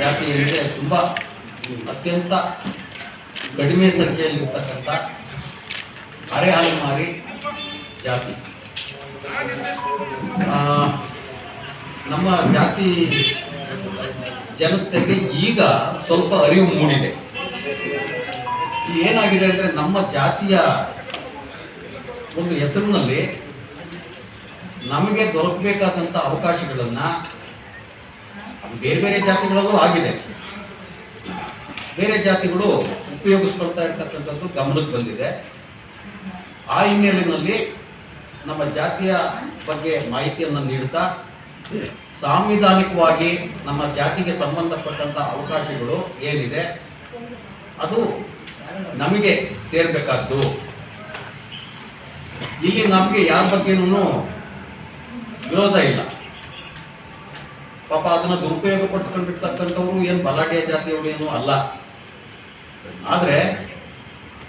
ಜಾತಿ ಅಂದರೆ ತುಂಬ ಅತ್ಯಂತ ಕಡಿಮೆ ಸಂಖ್ಯೆಯಲ್ಲಿರ್ತಕ್ಕಂಥ ಅರೆ ಅಲೆಮಾರಿ ಜಾತಿ. ನಮ್ಮ ಜಾತಿ ಜನತೆಗೆ ಈಗ ಸ್ವಲ್ಪ ಅರಿವು ಮೂಡಿದೆ. ಏನಾಗಿದೆ ಅಂದರೆ ನಮ್ಮ ಜಾತಿಯ ಒಂದು ಹೆಸರಿನಲ್ಲಿ ನಮಗೆ ದೊರಕಬೇಕಾದಂಥ ಅವಕಾಶಗಳನ್ನು ಬೇರೆ ಬೇರೆ ಜಾತಿಗಳಲ್ಲೂ ಆಗಿದೆ. ಬೇರೆ ಜಾತಿಗಳು ಉಪಯೋಗಿಸ್ಕೊಳ್ತಾ ಇರ್ತಕ್ಕಂಥದ್ದು ಗಮನಕ್ಕೆ ಬಂದಿದೆ. ಆ ಹಿನ್ನೆಲೆಯಲ್ಲಿ ನಮ್ಮ ಜಾತಿಯ ಬಗ್ಗೆ ಮಾಹಿತಿಯನ್ನು ನೀಡುತ್ತಾ ಸಾಂವಿಧಾನಿಕವಾಗಿ ನಮ್ಮ ಜಾತಿಗೆ ಸಂಬಂಧಪಟ್ಟಂಥ ಅವಕಾಶಗಳು ಏನಿದೆ, ಅದು ನಮಗೆ ಸೇರಬೇಕಾದ್ದು. ಇಲ್ಲಿ ನಮಗೆ ಯಾರ ಬಗ್ಗೆನೂ ವಿರೋಧ ಇಲ್ಲ. ಪಾಪ ಅದನ್ನ ದುರುಪಯೋಗ ಪಡಿಸ್ಕೊಂಡಿರ್ತಕ್ಕಂಥವ್ರು ಏನು ಬಲಾಢ್ಯ ಜಾತಿಯವರು ಏನು ಅಲ್ಲ. ಆದರೆ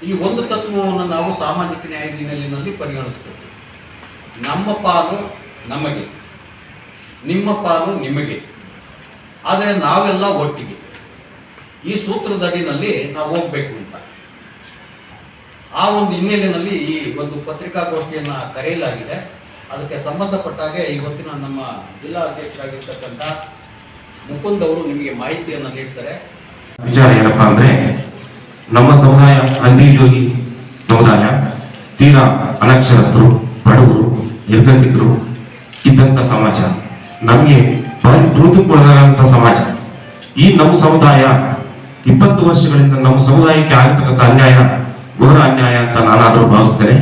ಈ ಒಂದು ತತ್ವವನ್ನು ನಾವು ಸಾಮಾಜಿಕ ನ್ಯಾಯ ಹಿನ್ನೆಲೆಯಲ್ಲಿ ಪರಿಗಣಿಸ್ಬೇಕು. ನಮ್ಮ ಪಾಲು ನಮಗೆ, ನಿಮ್ಮ ಪಾಲು ನಿಮಗೆ. ಆದರೆ ನಾವೆಲ್ಲ ಒಟ್ಟಿಗೆ. ಈ ಸೂತ್ರದಡಿನಲ್ಲಿ ನಾವು ಹೋಗ್ಬೇಕು ಅಂತ. ಆ ಒಂದು ಹಿನ್ನೆಲೆಯಲ್ಲಿ ಈ ಒಂದು ಪತ್ರಿಕಾಗೋಷ್ಠಿಯನ್ನು ಕರೆಯಲಾಗಿದೆ. ಅದಕ್ಕೆ ಸಂಬಂಧಪಟ್ಟ ಹಾಗೆ ಇವತ್ತಿನ ನಮ್ಮ ಜಿಲ್ಲಾ ಅಧ್ಯಕ್ಷರಾಗಿರ್ತಕ್ಕಂಥ ಮುಕುಂದ್ ಅವರು ನಿಮಗೆ ಮಾಹಿತಿಯನ್ನು ನೀಡ್ತಾರೆ. ವಿಚಾರ ಏನಪ್ಪಾ ಅಂದ್ರೆ, ನಮ್ಮ ಸಮುದಾಯ ಅಂದಿಜೋಗಿ ಸಮುದಾಯ, ತೀರಾ ಅನಕ್ಷರಸ್ಥರು, ಬಡವರು, ನಿರ್ಗತಿಕರು ಇದ್ದಂಥ ಸಮಾಜ. ನಮಗೆ ಭಾರಿ ತುಳಿದುಕೊಳ್ಳದಂತ ಸಮಾಜ. ಈ ನಮ್ಮ ಸಮುದಾಯ ಇಪ್ಪತ್ತು ವರ್ಷಗಳಿಂದ ನಮ್ಮ ಸಮುದಾಯಕ್ಕೆ ಆಗತಕ್ಕಂಥ ಅನ್ಯಾಯ ಘೋರ ಅನ್ಯಾಯ ಅಂತ ನಾನಾದರೂ ಭಾವಿಸ್ತೇನೆ.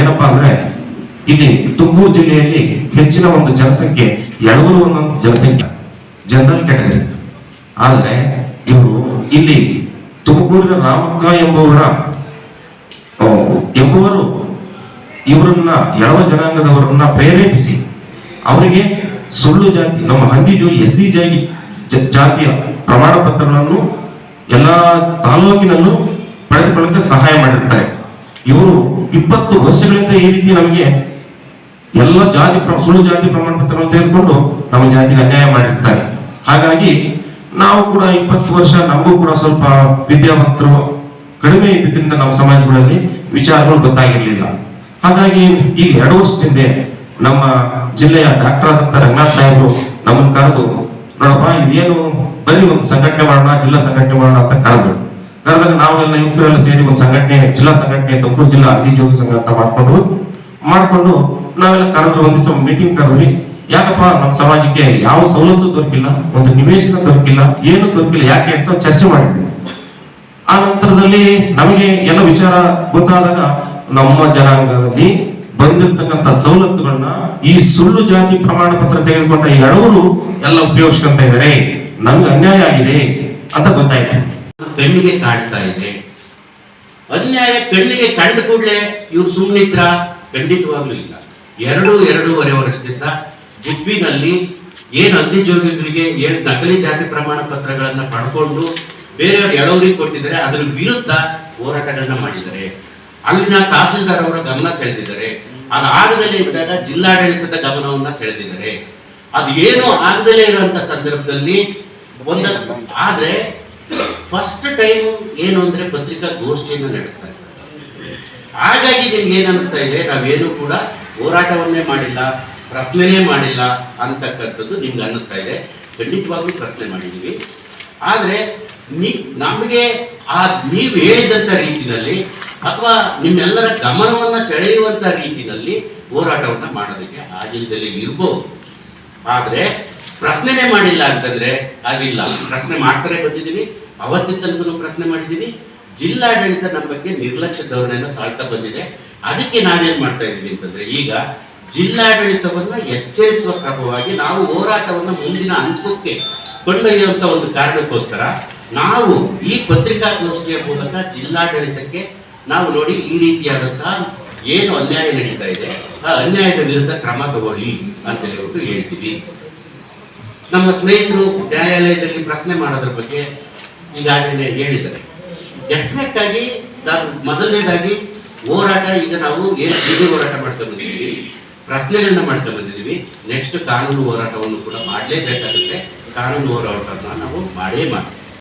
ಏನಪ್ಪಾ ಅಂದ್ರೆ ಇಲ್ಲಿ ತುಮಕೂರು ಜಿಲ್ಲೆಯಲ್ಲಿ ಹೆಚ್ಚಿನ ಒಂದು ಜನಸಂಖ್ಯೆ ಎಳವರು ಒಂದೊಂದು ಜನಸಂಖ್ಯೆ ಜನರಲ್ ಕ್ಯಾಟಗರಿ ಆದರೆ ಇವರು ಇಲ್ಲಿ ತುಮಕೂರಿನ ರಾಮಕ್ಕ ಎಂಬುವರ ಎಂಬುವರು ಇವರನ್ನ ಎಳವ ಜನಾಂಗದವರನ್ನ ಪ್ರೇರೇಪಿಸಿ ಅವರಿಗೆ ಸುಳ್ಳು ಜಾತಿ, ನಮ್ಮ ಹಂದಿ ಜೋ ಎಸ್ ಸಿ ಜಾತಿ ಜಾತಿಯ ಪ್ರಮಾಣ ಪತ್ರಗಳನ್ನು ಎಲ್ಲ ತಾಲೂಕಿನಲ್ಲೂ ಪಡೆದುಕೊಳ್ಳಕ್ಕೆ ಸಹಾಯ ಮಾಡಿರ್ತಾರೆ. ಇವರು ಇಪ್ಪತ್ತು ವರ್ಷಗಳಿಂದ ಈ ರೀತಿ ನಮಗೆ ಎಲ್ಲ ಜಾತಿ ಸುಳ್ಳು ಜಾತಿ ಪ್ರಮಾಣ ಪತ್ರವನ್ನು ತೆಗೆದುಕೊಂಡು ನಮ್ಮ ಜಾತಿಗೆ ಅನ್ಯಾಯ ಮಾಡಿರ್ತಾರೆ. ಹಾಗಾಗಿ ನಾವು ಕೂಡ ಇಪ್ಪತ್ತು ವರ್ಷ ನಮಗೂ ಕೂಡ ಸ್ವಲ್ಪ ವಿದ್ಯಾವಂತರು ಕಡಿಮೆ ಇದ್ದಿದ್ದರಿಂದ ನಮ್ಮ ಸಮಾಜಗಳಲ್ಲಿ ವಿಚಾರಗಳು ಗೊತ್ತಾಗಿರ್ಲಿಲ್ಲ. ಹಾಗಾಗಿ ಈ ಎರಡು ವರ್ಷದಿಂದ ನಮ್ಮ ಜಿಲ್ಲೆಯ ಡಾಕ್ಟರ್ ಆದಂತ ರಂಗನಾಥ್ ಸಾಹೇಬರು ನಮ್ಮನ್ನು ಕರೆದು, ನೋಡಪ್ಪ, ಇದೇನು ಬರೀ ಒಂದು ಸಂಘಟನೆ ಮಾಡೋಣ, ಜಿಲ್ಲಾ ಸಂಘಟನೆ ಮಾಡೋಣ ಅಂತ ಕರೆದ್ರು. ಕರೆದಾಗ ನಾವೆಲ್ಲ ಯುವಕರೆಲ್ಲ ಸೇರಿ ಒಂದು ಸಂಘಟನೆ, ಜಿಲ್ಲಾ ಸಂಘಟನೆ, ತುಮಕೂರು ಜಿಲ್ಲಾ ಅಧಿಜೋಗಿ ಸಂಘ ಅಂತ ಮಾಡ್ಕೊಂಡು ಮಾಡ್ಕೊಂಡು ನಾವೆಲ್ಲ ಕರೆದ್ರು ಒಂದ್ ದಿವಸ ಮೀಟಿಂಗ್ ಕರೆದ್ರಿ ಯಾಕಪ್ಪ, ನಮ್ಮ ಸಮಾಜಕ್ಕೆ ಯಾವ ಸವಲತ್ತು ದೊರಕಿಲ್ಲ, ಒಂದು ನಿವೇಶನ ದೊರಕಿಲ್ಲ, ಏನು ದೊರಕಿಲ್ಲ, ಯಾಕೆ ಅಂತ ಚರ್ಚೆ ಮಾಡಿದ್ವಿ. ಆ ನಂತರದಲ್ಲಿ ನಮಗೆ ಎಲ್ಲ ವಿಚಾರ ಗೊತ್ತಾದಾಗ ನಮ್ಮ ಜನಾಂಗದಲ್ಲಿ ಬಂದಿರತಕ್ಕಂತ ಸವಲತ್ತುಗಳನ್ನ ಈ ಸುಳ್ಳು ಜಾತಿ ಪ್ರಮಾಣ ಪತ್ರ ತೆಗೆದುಕೊಂಡ ಈ ಹಡವರು ಎಲ್ಲ ಉಪಯೋಗಿಸ್ಕೊಂತ ಇದ್ದಾರೆ ನಮ್ಗೆ ಅನ್ಯಾಯ ಆಗಿದೆ ಅಂತ ಗೊತ್ತಾಯ್ತು. ಕಣ್ಣಿಗೆ ಕಾಣ್ತಾ ಇದೆ. ಅನ್ಯಾಯ ಕಣ್ಣಿಗೆ ಕಂಡು ಕೂಡಲೇ ಇವ್ರು ಸುಮ್ಮನಿದ್ರ ಖಂಡಿತವಾಗ್ಲೂ ಇಲ್ಲ. ಎರಡು ಎರಡೂವರೆ ವರ್ಷದಿಂದ ಗುಬ್ಬಿನಲ್ಲಿ ಏನು ಅಂದಿಜೋಗಿಗಳಿಗೆ ಏನು ನಕಲಿ ಜಾತಿ ಪ್ರಮಾಣ ಪತ್ರಗಳನ್ನ ಪಡ್ಕೊಂಡು ಬೇರೆಯವ್ರು ಎಳವರಿಗೆ ಕೊಟ್ಟಿದ್ದಾರೆ, ಅದ್ರ ವಿರುದ್ಧ ಹೋರಾಟಗಳನ್ನ ಮಾಡಿದ್ದಾರೆ. ಅಲ್ಲಿನ ತಹಸೀಲ್ದಾರ್ ಅವರ ಗಮನ ಸೆಳೆದಿದ್ದಾರೆ. ಅದು ಆಗದಲ್ಲೇ ಇದ್ದಾಗ ಜಿಲ್ಲಾಡಳಿತದ ಗಮನವನ್ನ ಸೆಳೆದಿದ್ದಾರೆ. ಅದು ಏನು ಆಗದಲ್ಲೇ ಇರುವಂತ ಸಂದರ್ಭದಲ್ಲಿ ಒಂದಷ್ಟು ಆದ್ರೆ ಫಸ್ಟ್ ಟೈಮ್ ಏನು ಅಂದ್ರೆ ಪತ್ರಿಕಾ ಗೋಷ್ಠಿಯನ್ನು ನಡೆಸ್ತಾ ಇದ್ದಾರೆ ಹಾಗಾಗಿ ನಿಮ್ಗೆ ಏನ್ ಅನಿಸ್ತಾ ಇದೆ? ನಾವೇನು ಕೂಡ ಹೋರಾಟವನ್ನೇ ಮಾಡಿಲ್ಲ, ಪ್ರಶ್ನೆನೇ ಮಾಡಿಲ್ಲ ಅಂತಕ್ಕಂಥದ್ದು ನಿಮ್ಗೆ ಅನ್ನಿಸ್ತಾ ಇದೆ. ಖಂಡಿತವಾಗ್ಲೂ ಪ್ರಶ್ನೆ ಮಾಡಿದ್ದೀವಿ. ಆದರೆ ನೀ, ನಮಗೆ ಆ ನೀವು ಹೇಳಿದಂತ ರೀತಿಯಲ್ಲಿ ಅಥವಾ ನಿಮ್ಮೆಲ್ಲರ ಗಮನವನ್ನ ಸೆಳೆಯುವಂತ ರೀತಿಯಲ್ಲಿ ಹೋರಾಟವನ್ನ ಮಾಡೋದಕ್ಕೆ ಆಗಿಲ್ದಲೇ ಇರ್ಬೋದು. ಆದರೆ ಪ್ರಶ್ನೆನೇ ಮಾಡಿಲ್ಲ ಅಂತಂದ್ರೆ ಆಗಿಲ್ಲ. ಪ್ರಶ್ನೆ ಮಾಡ್ತಾರೆ ಬಂದಿದ್ದೀವಿ. ಅವತ್ತಿನ ತನಕ ಪ್ರಶ್ನೆ ಮಾಡಿದ್ದೀವಿ. ಜಿಲ್ಲಾಡಳಿತ ನಮ್ಮ ಬಗ್ಗೆ ನಿರ್ಲಕ್ಷ್ಯ ಧೋರಣೆಯನ್ನು ತಾಳ್ತಾ ಬಂದಿದೆ. ಅದಕ್ಕೆ ನಾವೇನ್ ಮಾಡ್ತಾ ಇದೀವಿ ಅಂತಂದ್ರೆ, ಈಗ ಜಿಲ್ಲಾಡಳಿತವನ್ನು ಎಚ್ಚರಿಸುವ ಕ್ರಮವಾಗಿ ನಾವು ಹೋರಾಟವನ್ನು ಮುಂದಿನ ಹಂತಕ್ಕೆ ಕೊಂಡೊಯ್ಯುವಂತ ಒಂದು ಕಾರಣಕ್ಕೋಸ್ಕರ ನಾವು ಈ ಪತ್ರಿಕಾಗೋಷ್ಠಿಯ ಮೂಲಕ ಜಿಲ್ಲಾಡಳಿತಕ್ಕೆ ನಾವು ನೋಡಿ ಈ ರೀತಿಯಾದಂತಹ ಏನು ಅನ್ಯಾಯ ನಡೀತಾ ಇದೆ, ಆ ಅನ್ಯಾಯದ ವಿರುದ್ಧ ಕ್ರಮ ತಗೊಳ್ಳಿ ಅಂತ ಹೇಳ್ಬಿಟ್ಟು ಹೇಳ್ತೀವಿ. ನಮ್ಮ ಸ್ನೇಹಿತರು ನ್ಯಾಯಾಲಯದಲ್ಲಿ ಪ್ರಶ್ನೆ ಮಾಡೋದ್ರ ಬಗ್ಗೆ ಈಗಾಗಲೇ ಹೇಳಿದ್ದಾರೆ. ಡೆಫಿನೆಟ್ ಆಗಿ ನಾನು ಮೊದಲನೇದಾಗಿ ಹೋರಾಟ, ಈಗ ನಾವು ಏನು ಬೀದಿ ಹೋರಾಟ ಮಾಡ್ತಾ ಬಂದಿದ್ದೀವಿ, ಪ್ರಶ್ನೆಗಳನ್ನ ಮಾಡ್ತಾ ಬಂದಿದ್ದೀವಿ. ನೆಕ್ಸ್ಟ್ ಕಾನೂನು ಹೋರಾಟವನ್ನು ಕೂಡ ಮಾಡಲೇಬೇಕಾಗುತ್ತೆ. ಕಾನೂನು ಹೋರಾಟವನ್ನು ನಾವು ಮಾಡೇ ಮಾಡ್ತೀವಿ.